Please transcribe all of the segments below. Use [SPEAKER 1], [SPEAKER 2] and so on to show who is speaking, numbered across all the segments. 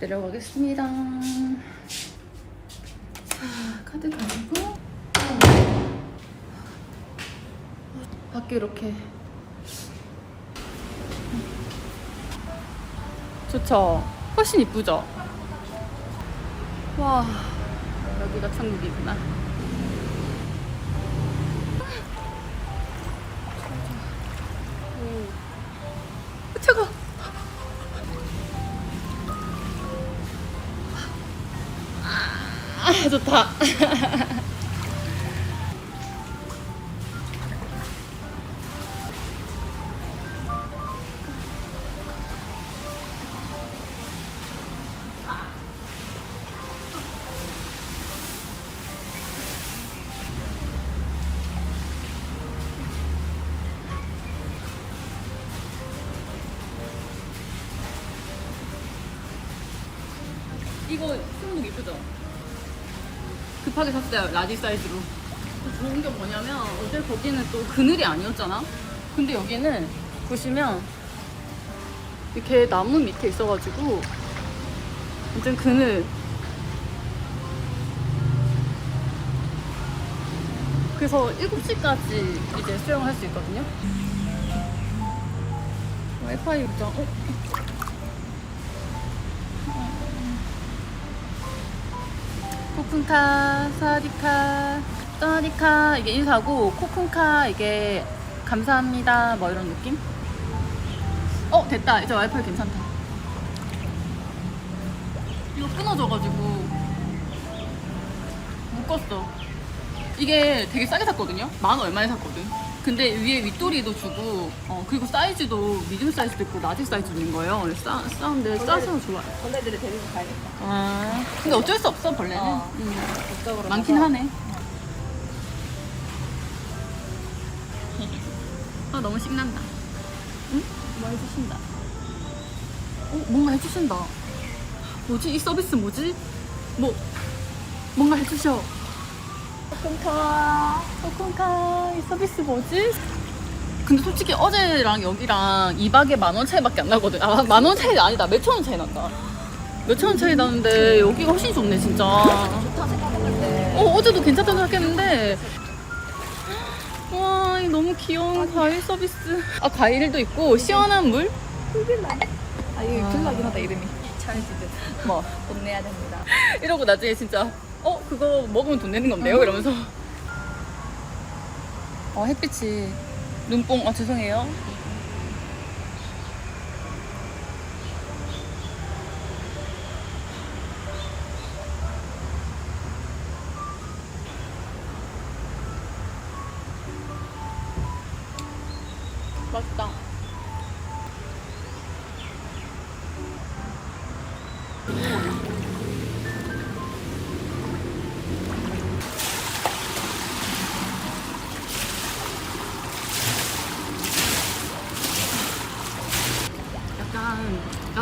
[SPEAKER 1] 내려가겠습니다. 자, 카드 가지고 밖에 이렇게 좋죠? 훨씬 이쁘죠? 와, 여기가 천국이구나. 좋다. 이거 승복 이쁘죠? 급하게 샀어요 라지 사이즈로. 또 좋은 게 뭐냐면 어제 거기는 또 그늘이 아니었잖아? 근데 여기는 보시면 이렇게 나무 밑에 있어가지고 완전 그늘. 그래서 7시까지 이제 수영할 수 있거든요. 와이파이 요정 어? 코쿤카, 사디카, 떠디카 이게 인사고 코쿤카 이게 감사합니다. 뭐 이런 느낌? 어 됐다. 이제 와이파이 괜찮다. 이거 끊어져가지고 묶었어. 이게 되게 싸게 샀거든요? 만 얼마에 샀거든 근데 위에 윗도리도 주고 어 그리고 사이즈도 미디움 사이즈도 있고 라지 사이즈도 있는 거예요 싸, 싸운데 싸서 좋아요
[SPEAKER 2] 벌레들을 데리고 가야겠다.
[SPEAKER 1] 아 근데 어쩔 수 없어 벌레는
[SPEAKER 2] 어.
[SPEAKER 1] 음.
[SPEAKER 2] 이쪽으로
[SPEAKER 1] 많긴
[SPEAKER 2] 가서.
[SPEAKER 1] 하네. 아 너무 신난다. 응? 뭐 해주신다. 어 뭔가 해주신다. 뭐지 이 서비스 뭐지? 뭐 뭔가 해주셔. 코쿤카 코쿤카 이 서비스 뭐지? 근데 솔직히 어제랑 여기랑 2박에 만 원 차이밖에 안 나거든. 아 만 원 차이 아니다. 몇천 원 차이 난다. 몇천 원 차이 나는데 여기가 훨씬 좋네 진짜.
[SPEAKER 2] 좋다 생각했는데.
[SPEAKER 1] 어, 어제도 괜찮다고 생각했는데. 와, 이 너무 귀여운 과일 서비스. 아, 과일도 있고, 시원한 물?
[SPEAKER 2] 아 이게
[SPEAKER 1] 아.
[SPEAKER 2] 길나긴 하다 이름이. 찰지드.
[SPEAKER 1] 뭐.
[SPEAKER 2] 돈 내야 됩니다.
[SPEAKER 1] 이러고 나중에 진짜, 어, 그거 먹으면 돈 내는 건데요? 이러면서. 어, 햇빛이. 눈뽕, 아, 죄송해요.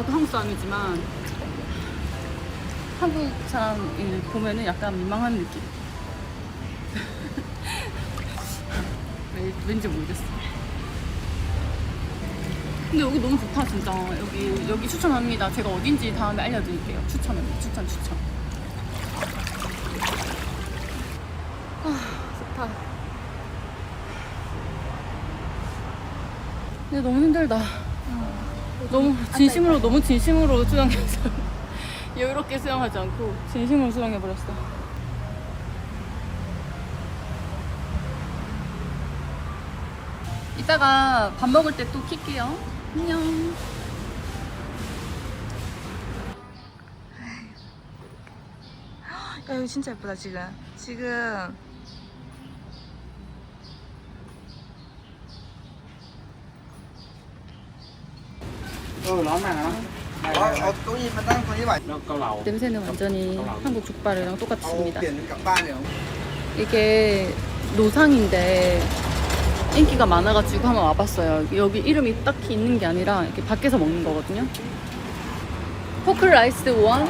[SPEAKER 1] 나도 한국 사람이지만 한국 사람 보면은 약간 민망한 느낌. 왜, 왠지 모르겠어. 근데 여기 너무 좋다 진짜. 여기 여기 추천합니다. 제가 어딘지 다음에 알려드릴게요. 추천합니다. 추천 추천. 아 좋다. 근데 너무 힘들다. 너무 진심으로 너무 진심으로 수영해서 여유롭게 수영하지 않고 진심으로 수영해 버렸어. 이따가 밥 먹을 때 또 킬게요. 안녕.
[SPEAKER 2] 야 여기 진짜 예쁘다 지금. 지금
[SPEAKER 3] Lẩu.
[SPEAKER 1] 냄새는 완전히 한국 족발이랑 똑같습니다. 이게 노상인데 인기가 많아가지고 한번 와봤어요. 여기 이름이 딱히 있는 게 아니라 이렇게 밖에서 먹는 거거든요. 포크 라이스 원,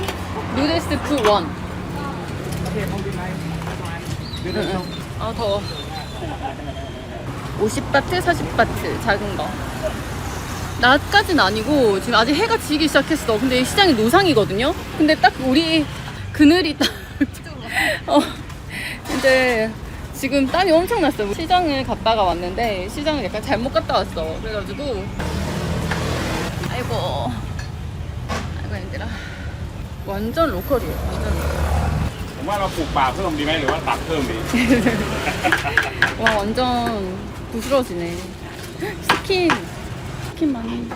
[SPEAKER 1] 누델스 크 원. 아 더워. 50바트, 40바트 작은 거. 낮까진 아니고 지금 아직 해가 지기 시작했어. 근데 이 시장이 노상이거든요. 근데 딱 우리 그늘이 딱 어, 이제 지금 땀이 엄청 났어요. 시장을 갔다가 왔는데 시장을 약간 잘못 갔다 왔어. 그래가지고 아이고 아이고 힘들어. 완전 로컬이에요. 완전 로컬.
[SPEAKER 3] ผมว่าเราปลูกป่าเพิ่มดีไหมหรือว่าตัดเพิ่มดี
[SPEAKER 1] 와 완전 부스러지네. 스킨 스킨 많이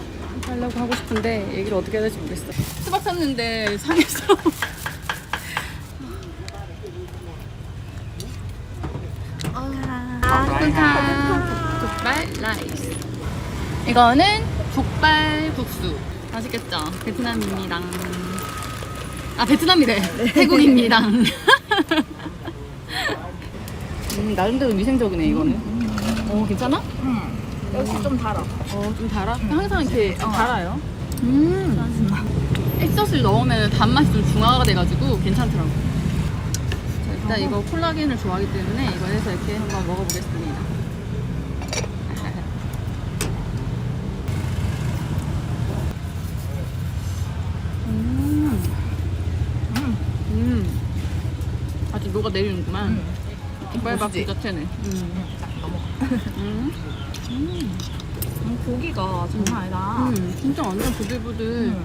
[SPEAKER 1] 하려고 하고 싶은데 얘기를 어떻게 해야 될지 모르겠어. 수박 샀는데 상했어. 아, 족발 라이스. 이거는 족발 국수. 맛있겠죠? 베트남입니다. 아 베트남이래. 태국입니다. 음, 나름대로 위생적이네 이거는. 어 괜찮아?
[SPEAKER 2] 역시 좀 달아.
[SPEAKER 1] 어 좀 달아? 항상 이렇게 달아요. 음. 액젓을 넣으면 단맛이 좀 중화가 돼가지고 괜찮더라고. 자, 일단 이거 콜라겐을 좋아하기 때문에 이거 해서 이렇게 한번 먹어보겠습니다. 음. 음. 아주 녹아 내리는구만. 족발밥 그 자체는. 음. 음.
[SPEAKER 2] 음, 고기가 장난 아니다.
[SPEAKER 1] 음, 진짜 완전 부들부들.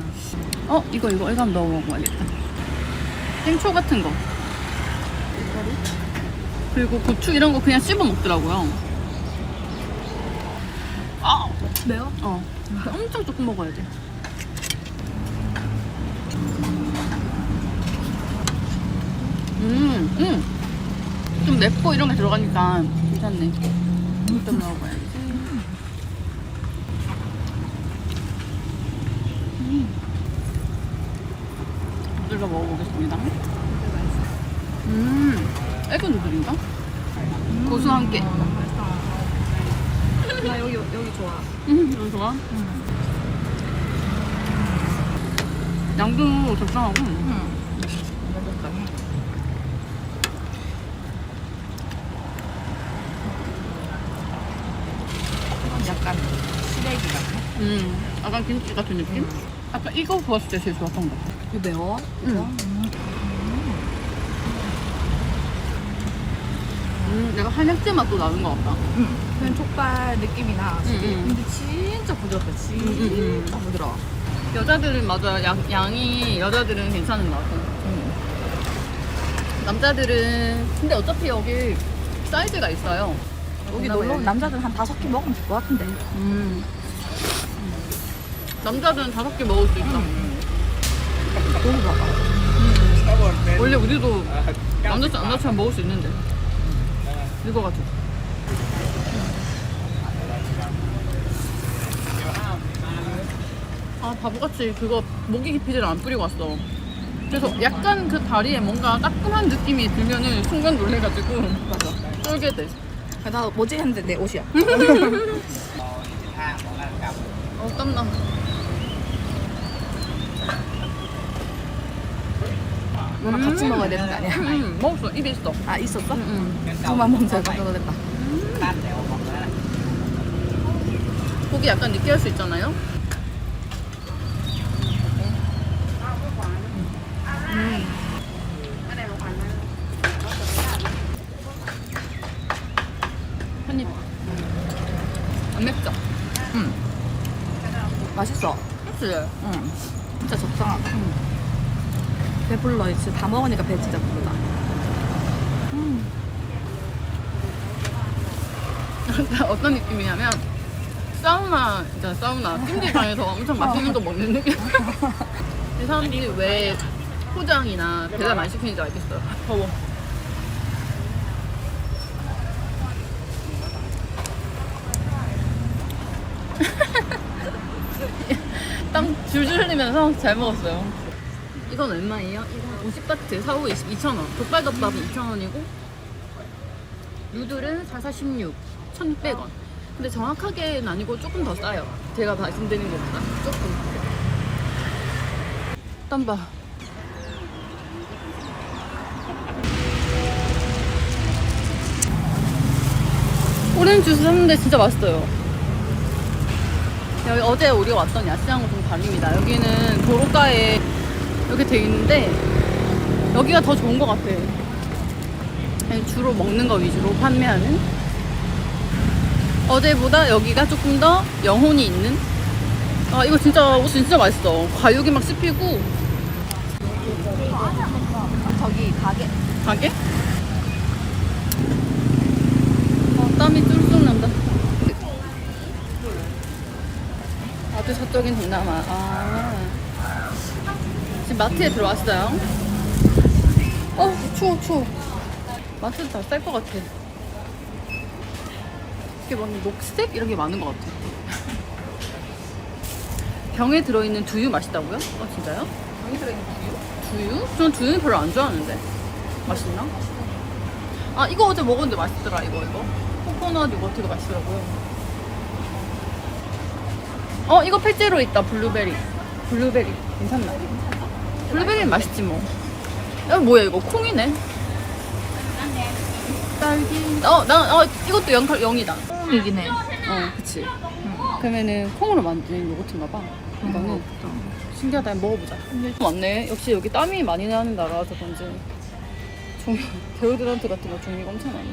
[SPEAKER 1] 어, 이거, 이거, 이거 한번 넣어 먹어야겠다. 땡초 같은 거. 그리고 고추 이런 거 그냥 씹어 먹더라고요. 아!
[SPEAKER 2] 매워?
[SPEAKER 1] 어. 엄청 조금 먹어야 돼. 음, 음. 좀 맵고 이런 게 들어가니까 괜찮네. 좀 먹어봐야지. 먹어보겠습니다. 음, 애교 누들인가? 고소한 게.
[SPEAKER 2] 나 여기 여기 좋아.
[SPEAKER 1] 음, 너무 좋아. 양도 적당하고.
[SPEAKER 2] 약간 시래기 같아.
[SPEAKER 1] 음, 약간 김치 같은 느낌? 아까 이거 구웠을 때 제일 좋았던 것 같아.
[SPEAKER 2] 이거 매워?
[SPEAKER 1] 응. 음, 내가 한약재 맛도 나는 것 같다.
[SPEAKER 2] 응. 그냥 족발 느낌이 나.
[SPEAKER 1] 응, 응.
[SPEAKER 2] 근데 진짜 부드럽다. 진짜
[SPEAKER 1] 응, 응.
[SPEAKER 2] 부드러워.
[SPEAKER 1] 여자들은 맞아요. 양, 양이 여자들은 괜찮은 것 같아. 남자들은 근데 어차피 여기 사이즈가 있어요.
[SPEAKER 2] 여기 놀러 온 남자들 한 다섯 개 먹으면 될 것 같은데.
[SPEAKER 1] 음. 남자들은 다섯 개 먹을 수 있어.
[SPEAKER 2] 너무 봐봐.
[SPEAKER 1] 원래 우리도 남자처럼 남자처럼 먹을 수 있는데 늙어가지고. 아 바보같이 그거 모기 기피제를 안 뿌리고 왔어. 그래서 약간 그 다리에 뭔가 따끔한 느낌이 들면은 순간 놀래가지고 맞아 쫄게 돼.
[SPEAKER 2] 아, 나 뭐지 했는데 내 옷이야.
[SPEAKER 1] 어 땀나.
[SPEAKER 2] 너랑 같이 먹어야 되는 거 아니야?
[SPEAKER 1] 음, 먹었어 입에 있어.
[SPEAKER 2] 아 있었어?
[SPEAKER 1] 음.
[SPEAKER 2] 그만 먹자. 깜짝 놀랐다.
[SPEAKER 1] 고기 약간 느끼할 수 있잖아요. 음. 한입. 안 맵죠?
[SPEAKER 2] 맛있어.
[SPEAKER 1] 그치?
[SPEAKER 2] 응. 진짜 적당하다. 배불러. 이제 다 먹으니까 배 진짜 부르다.
[SPEAKER 1] 어떤 느낌이냐면 사우나 있잖아 사우나. 찜질방에서 엄청 맛있는 거 먹는 느낌. 이 사람들이 왜 포장이나 배달 많이 시키는지 알겠어요. 더워. 땀 줄줄 흘리면서 잘 먹었어요 이건 얼마예요? 이건 50바트 4, 5, 20, 2,000원. 족발덮밥은 2,000원이고 누들은 4, 4, 16 1,600원. 근데 정확하게는 아니고 조금 더 싸요. 제가 말씀드린 것보다 조금. 땀봐. 오렌지 주스 샀는데 진짜 맛있어요. 여기 어제 우리가 왔던 야시장은 좀 다릅니다. 여기는 도로가에 이렇게 돼 있는데 여기가 더 좋은 것 같아. 그냥 주로 먹는 거 위주로 판매하는. 어제보다 여기가 조금 더 영혼이 있는. 아 이거 진짜 옷 진짜 맛있어. 과육이 막 씹히고
[SPEAKER 2] 저기 가게.
[SPEAKER 1] 가게? 어, 땀이 쫄쫄 난다. 아주 서쪽인 동남아. 아. 지금 마트에 들어왔어요. 어, 추워, 추워. 마트 더쌀것 같아. 이게 막 녹색? 이런 게 많은 것 같아. 병에 들어있는 두유 맛있다고요? 어, 진짜요? 병에 들어있는 두유? 두유? 전 두유는 별로 안 좋아하는데. 맛있나? 아 이거 어제 먹었는데 맛있더라 이거 이거 코코넛 요거트가 맛있더라고요 어 이거 필제로 있다 블루베리 블루베리 괜찮나? 블루베리는 맛있지 뭐. 야, 뭐야 이거 콩이네. 딸기. 어 나 어, 이것도 0, 0이다.
[SPEAKER 2] 이긴 해.
[SPEAKER 1] 어 그치. 그러면은 콩으로 만든 요거트인가 봐. 이거는 신기하다. 한번 먹어보자. 맞네. 역시 여기 땀이 많이 나는 나라라서 그런지. 종 데오드란트 같은 거 종류가 엄청 많네.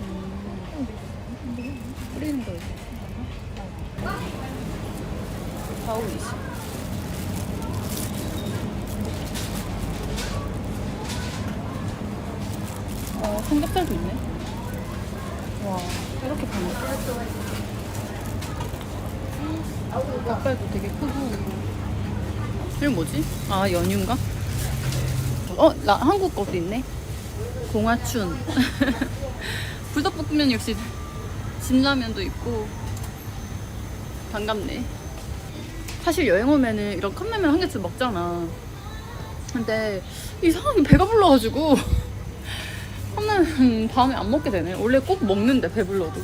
[SPEAKER 1] 음, 뿌리는 거 있어 파우리시 어 삼겹살도 있네 와 이렇게 파네 닭발도 되게 크고 이게 뭐지? 아 연유인가? 어? 나 한국 것도 있네 공화춘 불닭볶음면 역시 진라면도 있고 반갑네 사실 여행 오면은 이런 컵라면 한 개씩 먹잖아. 근데 이상하게 배가 불러가지고 컵라면 다음에 안 먹게 되네. 원래 꼭 먹는데 배불러도.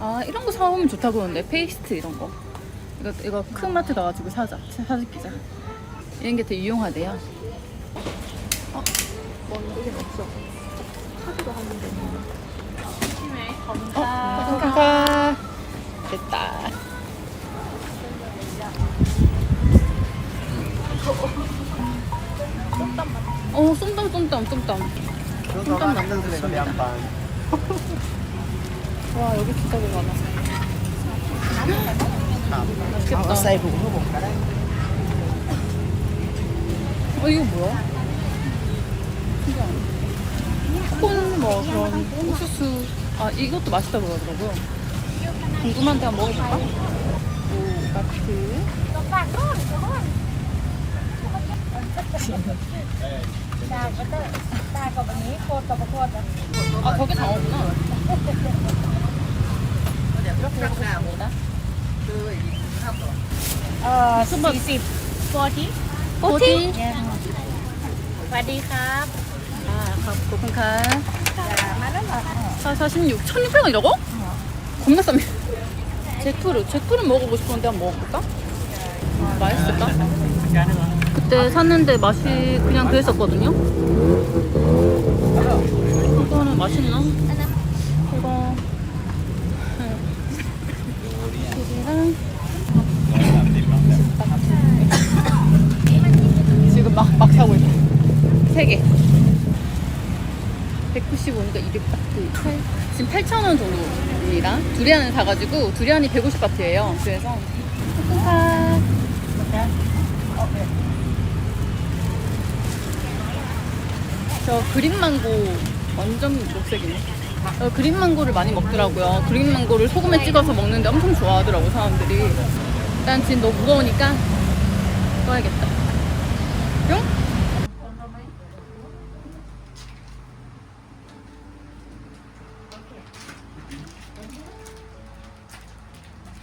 [SPEAKER 1] 아 이런 거 사오면 좋다 그러는데 페이스트 이런 거. 이거 이거 큰 마트 가가지고 사자. 사시키자. 이런 게 되게 유용하대요. 어? 뭔데 없어. 카드로 하면 되는 어? 감사. 감사. 됐다. 어, 쏨땀, 쏨땀, 쏨땀.
[SPEAKER 4] 쏨땀 안 나는 소리 한 번.
[SPEAKER 1] 와, 여기 진짜 많아.
[SPEAKER 4] 맛있겠다. 사이
[SPEAKER 1] 어, 이거 뭐야? 신기하네. 콘, 뭐, 그런 옥수수. 아 이것도 맛있다 그러더라고요. 궁금한데 한번 먹어볼까? 오 마트. 아 저게 장어구나. 이렇게 먹어보다.
[SPEAKER 5] เอ่อสี่สิบโฟร์ที
[SPEAKER 1] 꼬티?
[SPEAKER 5] สวัสดีครับ
[SPEAKER 1] 아, 고픈카. 446, 1600원이라고? 겁나 쌉니다. 제프르, 제프르 먹어보고 싶었는데 한번 먹어볼까? 맛있을까? 그때 샀는데 맛이 그냥 그랬었거든요? 이거는 맛있나? 이거. 네. 지금 막, 막 사고 있어. 세 개. 195니까 200바트. 지금 8,000원 정도입니다. 두리안을 사가지고 두리안이 150바트예요. 그래서 코코카. 저 그린 망고 완전 녹색이네. 어, 그린 망고를 많이 먹더라고요. 그린 망고를 소금에 찍어서 먹는데 엄청 좋아하더라고 사람들이. 일단 지금 너무 무거우니까 꺼야겠다.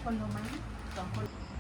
[SPEAKER 1] คนละมั้งสองคน